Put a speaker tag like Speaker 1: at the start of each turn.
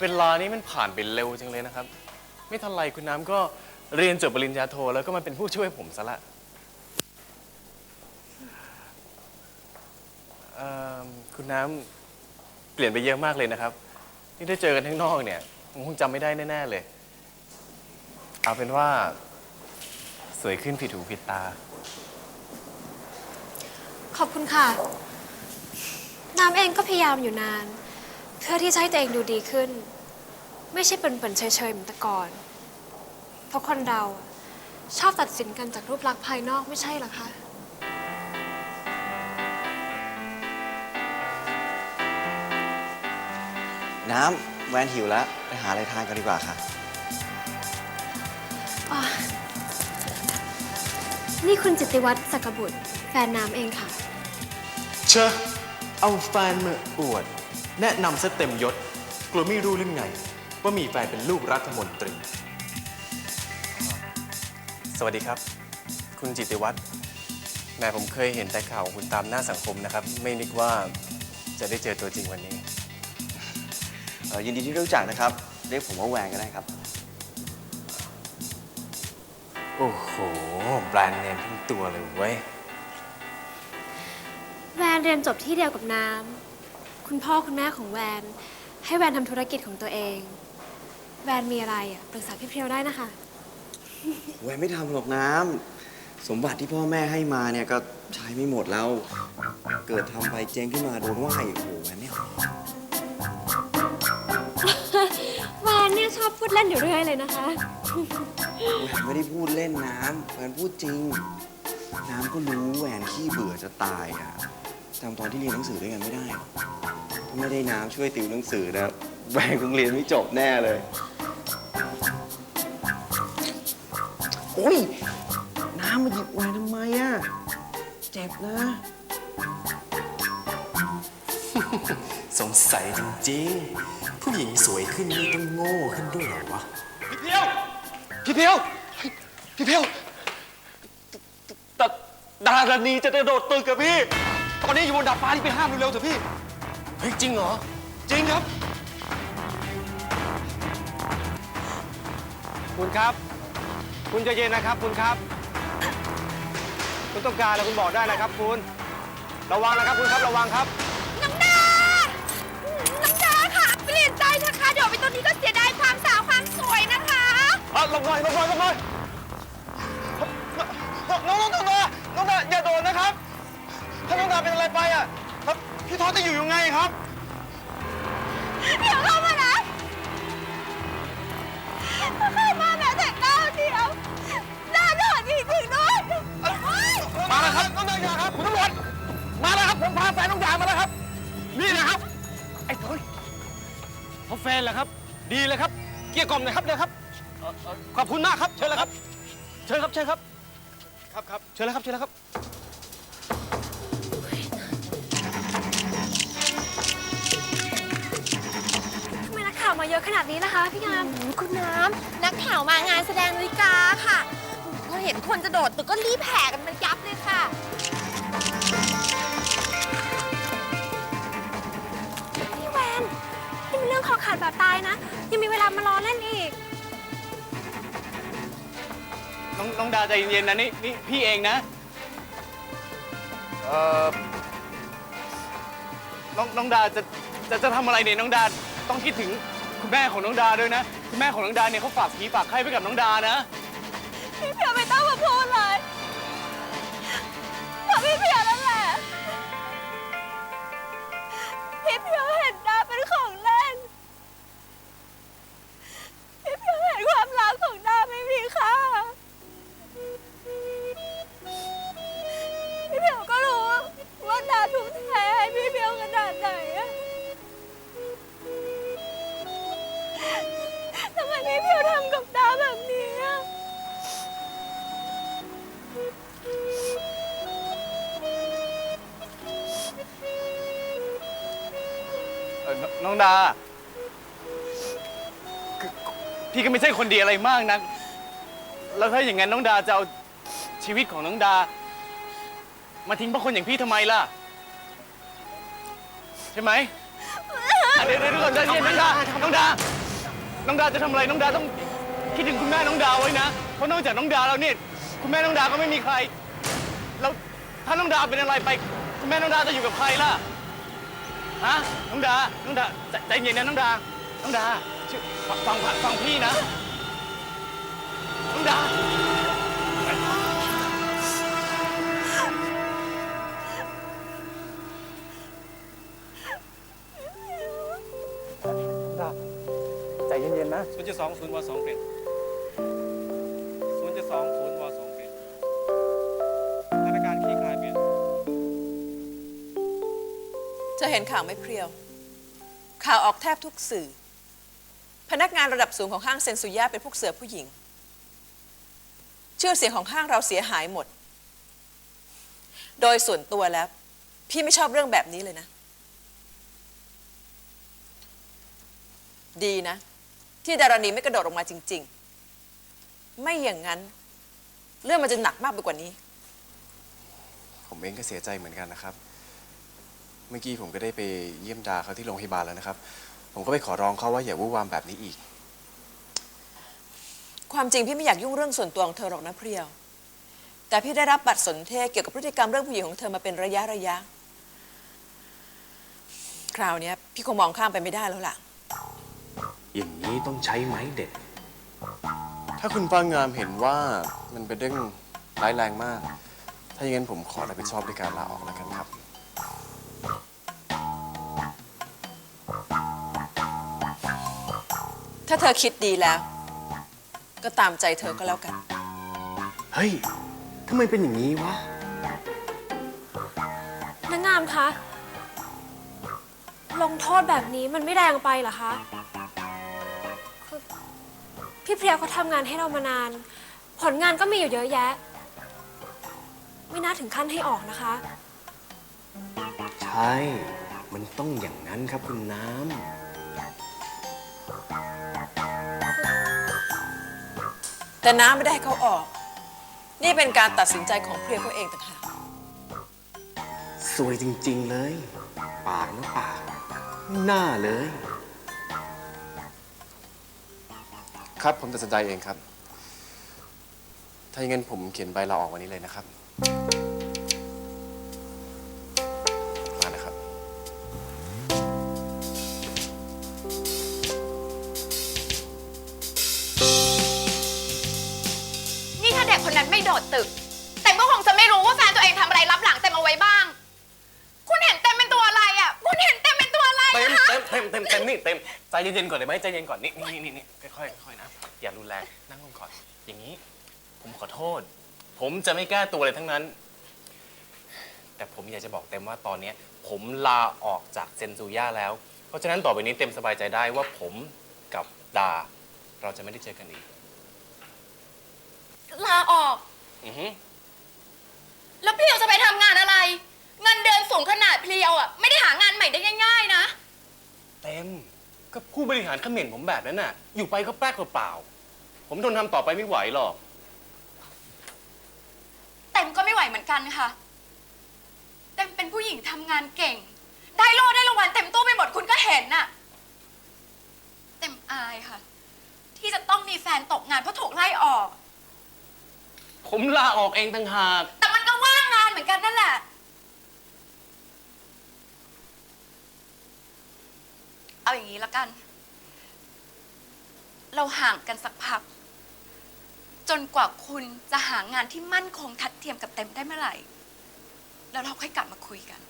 Speaker 1: เวลานี้มันผ่านไปเร็วจังเลยนะครับ ไม่ทันไรคุณน้ำก็เรียนจบปริญญาโท แล้วก็มาเป็นผู้ช่วยผมซะละเอิ่มคุณน้ำเปลี่ยนไปเยอะมากเลยนะครับ นี่ได้เจอกันข้างนอกเนี่ยผมคงจำไม่ได้แน่ ๆ เลย เอาเป็นว่า สวยขึ้นผิดหูผิดตา
Speaker 2: ขอบคุณค่ะ น้ำเองก็พยายามอยู่นาน เพื่อที่จะให้ตัวเองดูดีขึ้น ไม่ใช่เปิ่นๆเฉยๆเหมือนแต่ก่อน เพราะคนเราอะชอบตัดสินกันจากรูปลักษณ์ภายนอกไม่ใช่เหรอคะ
Speaker 3: น้ำแวนหิวแล้ว ไปหาอะไรทานกันดีกว่าค่ะ
Speaker 2: อะ นี่คุณจิตติวัฒน์สักกบุตร แฟนน้ำเองค่ะ
Speaker 1: เชอะเอาแฟนมาอวด แนะนำซะเต็มยศ กลัวไม่รู้เรื่องไง ว่ามีแฟนเป็นลูกรัฐมนตรี สวัสดีครับ คุณจิตติวัฒน์แหม่ผมเคยเห็นแต่ข่าวของคุณตามหน้าสังคมนะครับ ไม่นึกว่าจะได้เจอตัวจริงวันนี้
Speaker 3: เอ่อยินดีที่รู้จักนะครับ เรียกผมว่าแวนก็ได้ครับ
Speaker 1: โอ้โห แบรนด์เนมทั้งตัวเลยเว้ย
Speaker 2: แวนเรียนจบที่เดียวกับน้ำ คุณพ่อคุณแม่ของแวน ให้แวนทำธุรกิจของตัวเอง แวนมีอะไรอะปรึกษาพี่เพียวได้นะคะ
Speaker 3: แวนไม่ทำหรอกน้ำ สมบัติที่พ่อแม่ให้มาเนี่ยก็ใช้ไม่หมดแล้ว เกิดทำไปเจ๊งขึ้นมาโดนว่าอีกโอ้โหแวนไม่เอา
Speaker 2: แวนเนี่ยชอบพูดเล่นอยู่เรื่อยเลยนะคะ
Speaker 3: แวนไม่ได้พูดเล่นน้ำแวนพูดจริง น้ำก็รู้แวนขี้เบื่อจะตายอะจำตอนที่เรียนหนังสือด้วยกันไม่ได้หรอถ้า ไม่ได้น้ำช่วยติวหนังสือนะแวนคงเรียนไม่จบแน่เลย โอ้ย น้ำมาหยิบแวนทำไมอะเจ็บนะ
Speaker 1: สงสัยจริงๆ ผู้หญิงสวยขึ้นนี่ต้องโง่ขึ้นด้วยเหรอวะ
Speaker 4: พี่เพียว พี่เพียวเฮ้ยพี่เพียวตดารานีจะกระโดดตึกกับพี่ ตอนนี้อยู่บนดาดฟ้าที่ไปห้ามเร็วๆเถอะพี่
Speaker 1: เฮ้ยจริงเหรอ
Speaker 4: จริงครับ คุณครับ คุณใจะเย็นนะครับ คุณครับ คุณต้องการแล้วคุณบอกได้นะครับ คุณ ระวังนะครับคุณครับระวังครับ
Speaker 5: น้องดา น้องดาค่ะเปลี่ยนใจเถอะค่ะเดี๋ยวไปตรงนี้ก็เสียดายความสาวความสวยนะคะ
Speaker 4: อะหลบหน่อยหลบหน่อยหลบหน่อยน้องน้องน้องน้องน้องดาอย่าโดนนะครับ ถ้าน้องดาเป็นอะไรไปอะครับ พี่ทอดจะอยู่ยังไงครับ
Speaker 5: เดี๋ยวเข้ามานะเข้ามาแม้แต่ก้าวเดียวหน้าโดดจริงๆด้วย
Speaker 4: มาแล้วครับน้องดาอย่าครับคุณตำรวจมาแล้วครับผมพาแฟนน้องดามาแล้วครับ นี่นะครับ ไอ้เฮ้ยเขาแฟนเหรอครับ ดีเลยครับ เกลี้ยกล่อมหน่อยครับเลยครับเอ่อเอ่อขอบคุณมากครับ เชิญเลยครับ เชิญครับ เชิญครับ ครับครับ เชิญเลยครับ เชิญเลยครับ
Speaker 2: มนักข่าวมาเยอะขนาดนี้นะคะพี่งาม
Speaker 5: คุณน้ำนักข่าวมางานแสดงนาฬิกาค่ะพอเห็นคนจะโดดตึกก็รีบแห่กันมายับเลยค่ะ
Speaker 2: พี่แวนนี่มันเรื่องคอขาดแบบตายนะ ยังมีเวลามารอเล่นอีก
Speaker 4: น้องน้องดาใจเย็นๆนะนี่นี่พี่เองนะ เอ่อ น้องน้องดาจะจะจะทำอะไรเนี่ยน้องดาต้องคิดถึง คุณแม่ของน้องดาด้วยนะ คุณแม่ของน้องดาเนี่ยเขาฝากผีฝากไข้ไว้กับน้องดานะ
Speaker 5: พี่เพียวไม่ต้องมาพูดเลยเพราะพี่เพียวนั่นแหละ พี่เพียวเห็ น้องดาคือพี่ก็
Speaker 4: ไม่ใช่คนดีอะไรมากนะแล้วถ้าอย่างนั้นน้องดาจะเอาชีวิตของน้องดา มาทิ้งเพราะคนอย่างพี่ทำไมล่ะ ใช่ไหม
Speaker 1: เดี๋ยวเดี๋ยวก่อนใจเย็นน้องดา น้องดา น้องดาจะทำอะไรน้องดาต้องคิดถึงคุณแม่น้องดาไว้นะ เพราะนอกจากน้องดาแล้วเนี่ยคุณแม่น้องดาก็ไม่มีใคร แล้วถ้าน้องดาเป็นอะไรไป คุณแม่น้องดาจะอยู่กับใครล่ะ ฮะน้องดา น้องดาใจใจเย็นนะน้องดา น้องดาชื่อฟังฟังฟังพี่นะ น้องดาใจเย็นๆนะ
Speaker 4: ศูนย์จุดสองศูนย์วสองเปลี่ เห็
Speaker 6: นข่าวไหม่เพรียว ข่าวออกแทบทุกสื่อ พนักงานระดับสูงของห้างเซนซุย่าเป็นพวกเสือผู้หญิง ชื่อเสียงของห้างเราเสียหายหมด โดยส่วนตัวแล้ว พี่ไม่ชอบเรื่องแบบนี้เลยนะ ดีนะ ที่ดารณีไม่กระโดดออกมาจริง ๆ ไม่อย่างนั้น เรื่องมันจะหนักมากไปกว่านี้
Speaker 1: ผมเองก็เสียใจเหมือนกันนะครับ เมื่อกี้ผมก็ได้ไปเยี่ยมดาเขาที่โรงพยาบาลแล้วนะครับ ผมก็ไปขอร้องเขาว่าอย่าวู่วามแบบนี้อีก
Speaker 6: ความจริงพี่ไม่อยากยุ่งเรื่องส่วนตัวของเธอหรอกนะเพรียว แต่พี่ได้รับบัตรสนเทศเกี่ยวกับพฤติกรรมเรื่องผู้หญิงของเธอมาเป็นระยะระยะ คราวเนี้ยพี่คงมองข้ามไปไม่ได้แล้วล่ะ
Speaker 7: อย่างนี้ต้องใช้ไม้เด็ด
Speaker 1: ถ้าคุณป้างามเห็นว่ามันเป็นเรื่องร้ายแรงมาก ถ้าอย่างนั้นผมขอรับผิดชอบด้วยการลาออกแล้วกันครับ
Speaker 6: ถ้าเธอคิดดีแล้ว ก็ตามใจเธอก็แล้วกัน
Speaker 7: เฮ้ย ทำไมเป็นอย่างนี้วะ
Speaker 2: นางงามคะลงโทษแบบนี้มันไม่แรงไปเหรอคะคือพี่เพรียวเขาทำงานให้เรามานาน ผลงานก็มีอยู่เยอะแยะ ไม่น่าถึงขั้นให้ออกนะคะ
Speaker 7: ใช่ มันต้องอย่างนั้นครับคุณน้
Speaker 6: แต่น้ำไม่ได้ให้เขาออก นี่เป็นการตัดสินใจของเพรียวเขาเองต่างหากำ
Speaker 7: สวยจริง ๆ เลย ปากนะปากไม่น่าเลย
Speaker 1: ครับผมตัดสินใจเองครับ ถ้าอย่างนั้นผมเขียนใบลาออกวันนี้เลยนะครับ
Speaker 5: ดดตึก แต่ก็คงจะไม่รู้ว่าแฟนตัวเองทำอะไรรับหลังเต็มเอาไว้บ้าง คุณเห็นเต็มเป็นตัวอะไรอะ คุณเห็นเต็มเป็นตัวอะไร
Speaker 1: เต็ม
Speaker 5: นะคะ
Speaker 1: เต็มเต็มเต็มเต็มนี่เต็มใจเย็นๆก่อนเลยไหมใจเย็นก่อนนี่นี่นี่นี่ค่อยๆค่อยๆนะอย่ารุนแรงนั่งลงก่อนอย่างนี้ ผมขอโทษ ผมจะไม่แก้ตัวเลยทั้งนั้น แต่ผมอยากจะบอกเต็มว่าตอนเนี้ย ผมลาออกจากเซนซูย่าแล้ว เพราะฉะนั้นต่อไปนี้เต็มสบายใจได้ว่าผมกับดา เราจะไม่ได้เจอกันอีก
Speaker 5: ลาออก
Speaker 1: อือฮึ
Speaker 5: แล้วพี่จะไปทำงานอะไร เงินเดือนสูงขนาดเพลียวอะ ไม่ได้หางานใหม่ได้ง่ายๆนะ
Speaker 1: เต็ม ก็ผู้บริหารเขม่นผมแบบนั้นน่ะ อยู่ไปก็แป๊กเปล่าๆผมทนทำต่อไปไม่ไหวหรอก
Speaker 5: เต็มก็ไม่ไหวเหมือนกันค่ะ เต็มเป็นผู้หญิงทำงานเก่ง ได้โล่ได้รางวัลเต็มตู้ไปหมดคุณก็เห็นน่ะ เต็มอายค่ะ ที่จะต้องมีแฟนตกงานเพราะถูกไล่ออก
Speaker 1: ผมลาออกเองต่างหาก
Speaker 5: แต่มันก็ว่างงานเหมือนกันนั่นแหละ เอาอย่างนี้ละกัน เราห่างกันสักพัก จนกว่าคุณจะหางานที่มั่นคงทัดเทียมกับเต็มได้เมื่อไหร่ แล้วเราค่อยกลับมาคุยกัน